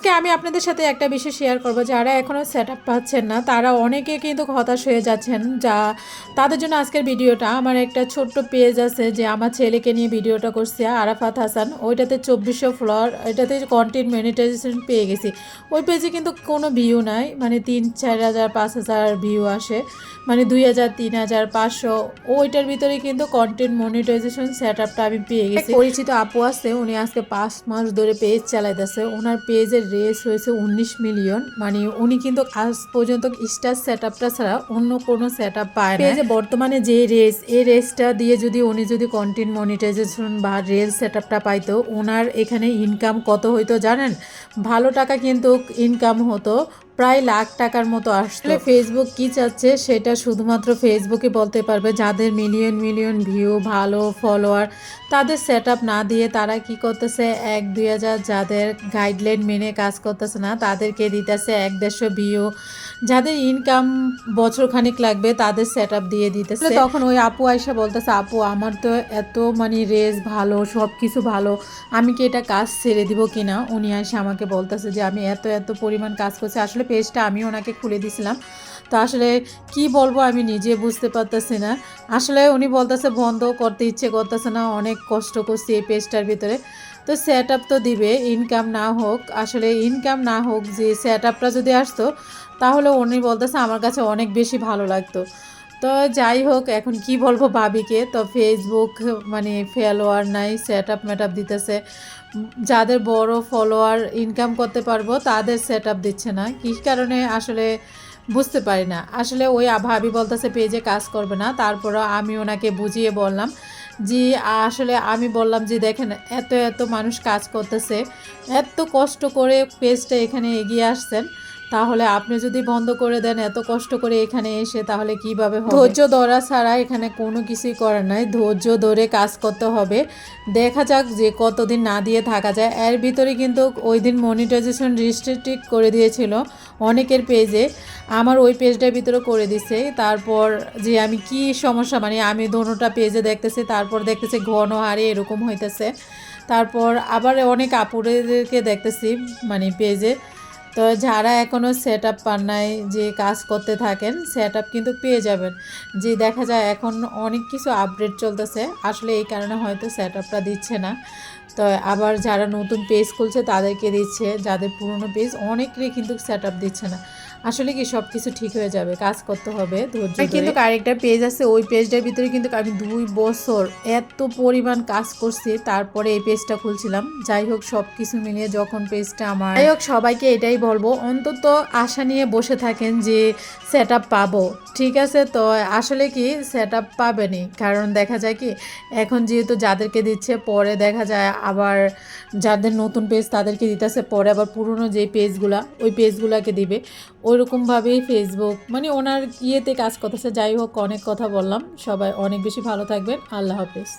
আজকে আমি আপনাদের সাথে একটা বিষয় শেয়ার করব। যারা এখনও সেট আপ পাচ্ছেন না, তারা অনেকে কিন্তু হতাশ হয়ে যাচ্ছেন। যা, তাদের জন্য আজকের ভিডিওটা, আমার একটা ছোট্ট পেজ আছে যে আমার ছেলেকে নিয়ে ভিডিওটা করছে, আরাফাত হাসান। ওইটাতে চব্বিশশো ফ্লোয়ার ওইটাতে কন্টেন্ট মনিটাইজেশন পেয়ে গেছি। ওই পেজে কিন্তু কোনো ভিউ নাই মানে তিন, চার হাজার, পাঁচ হাজার ভিউ আসে মানে দুই হাজার, তিন হাজার, পাঁচশো। ওইটার ভিতরে কিন্তু কন্টেন্ট মনিটাইজেশন সেট আপটা আমি পেয়ে গেছি। পরিচিত আপু আছে, উনি আজকে পাঁচ মাস ধরে পেজ চালাইতেছে। ওনার পেজের রেস হয়েছে উনিশ মিলিয়ন মানে উনি কিন্তু আজ পর্যন্ত স্টার সেট আপটা ছাড়া অন্য কোনো সেট আপ পায় না যে বর্তমানে যে রেস এই রেসটা দিয়ে যদি উনি যদি কন্টেন্ট মনিটাইজেশন বা রেল সেট আপটা পাইতো ওনার এখানে ইনকাম কত হইতো জানেন? ভালো টাকা কিন্তু ইনকাম হতো। প্রায় লাখ টাকার মতো আসলে ফেসবুক কি চাচ্ছে? সেটা শুধুমাত্র ফেসবুকে বলতে পারবে। যাদের মিলিয়ন মিলিয়ন ভিউ ভালো ফলোয়ার তাদের সেট না দিয়ে তারা কি করতেছে? এক দুই হাজার যাদের গাইডলাইন মেনে কাজ করতেছে না তাদেরকে দিতেছে এক দেড়শো ভিউ যাদের ইনকাম বছর খানিক লাগবে তাদের সেট দিয়ে দিতেছে। তখন ওই আপু আয়সা বলতেছে আপু আমার তো এত মানে রেস ভালো সব কিছু ভালো আমি কি এটা কাজ ছেড়ে দিব কিনা? উনি এসে আমাকে বলতেছে যে আমি এত এত পরিমাণ কাজ করছি। আসলে পেজটা আমি ওনাকে খুলে দিছিলাম। তো আসলে কি বলব আমি নিজে বুঝতে পারতেছি না। আসলে উনি বলতেছে, বন্ধ করতে ইচ্ছে করতেছে না, অনেক কষ্ট করছি এই পেজটার ভিতরে। তো সেট আপ তো দিবে ইনকাম না হোক। আসলে ইনকাম না হোক, যে সেট আপটা যদি আসতো, তাহলে উনি বলতেছে, আমার কাছে অনেক বেশি ভালো লাগতো। তো যাই হোক, এখন কি বলব ভাবিকে? তো ফেসবুক মানে ফলোয়ার নাই সেট আপ ম্যাট আপ দিতেছে। যাদের বড় ফলোয়ার ইনকাম করতে পারব, তাদের সেট আপ দিচ্ছে না। কী কারণে? আসলে বুঝতে পারি না। আসলে ওই ভাবি বলতেছে, পেজে কাজ করবে না। তারপরও আমি ওনাকে বুঝিয়ে বললাম যে, আসলে আমি বললাম যে, দেখেন, এত এত মানুষ কাজ করতেছে। এত কষ্ট করে পেজটা এখানে এগিয়ে আসছেন। তাহলে আপনি যদি বন্ধ করে দেন, এত কষ্ট করে এখানে এসে তাহলে কীভাবে ধৈর্য ধরা ছাড়া এখানে কোনো কিছুই করার নাই। ধৈর্য ধরে কাজ করতে হবে। দেখা যাক যে কতদিন না দিয়ে থাকা যায়। এর ভিতরে কিন্তু ওই দিন মনিটাইজেশন রিস্ট্রিক্ট করে দিয়েছিল অনেকের পেজে আমার ওই পেজটার ভিতরে করে দিছে। তারপর যে আমি কি সমস্যা মানে আমি দোনোটা পেজে দেখতেছি, তারপর দেখতেছি ঘন হারে এরকম হইতেছে। তারপর আবার অনেক আপুরেদেরকে দেখতেছি মানে পেজে তো যারা এখনও সেট আপ পান নাই, যে কাজ করতে থাকেন সেট আপ কিন্তু পেয়ে যাবেন। যে দেখা যায় এখন অনেক কিছু আপডেট চলতেছে, আসলে এই কারণে হয়তো সেট আপটা দিচ্ছে না। তো আবার যারা নতুন পেজ খুলছে, তাদেরকে দিচ্ছে, যাদের পুরনো পেজ অনেকেরই কিন্তু সেট আপ দিচ্ছে না। আসলে কি সব কিছু ঠিক হয়ে যাবে কাজ করতে হবে ধৈর্য কিন্তু আরেকটা পেজ আছে ওই পেজটার ভিতরে কিন্তু আমি দুই বছর এত পরিমাণ কাজ করছি তারপরে এই পেজটা খুলছিলাম। যাই হোক সব কিছু মিলিয়ে যখন পেজটা আমার যাই হোক সবাইকে এটাই বলব অন্তত আশা নিয়ে বসে থাকেন যে সেট আপ পাবো ঠিক আছে? তো আসলে কি সেট আপ পাবেনি কারণ দেখা যায় কি এখন যেহেতু যাদেরকে দিচ্ছে পরে দেখা যায় আবার যাদের নতুন পেজ তাদেরকে দিতেছে পরে আবার পুরনো যে পেজগুলা ওই পেজগুলাকে দিবে। ওইরকমভাবেই ফেসবুক মানে ওনার ইয়েতে কাজ করতেছে, যাই হোক অনেক কথা বললাম। সবাই অনেক বেশি ভালো থাকবেন। আল্লাহ হাফিজ।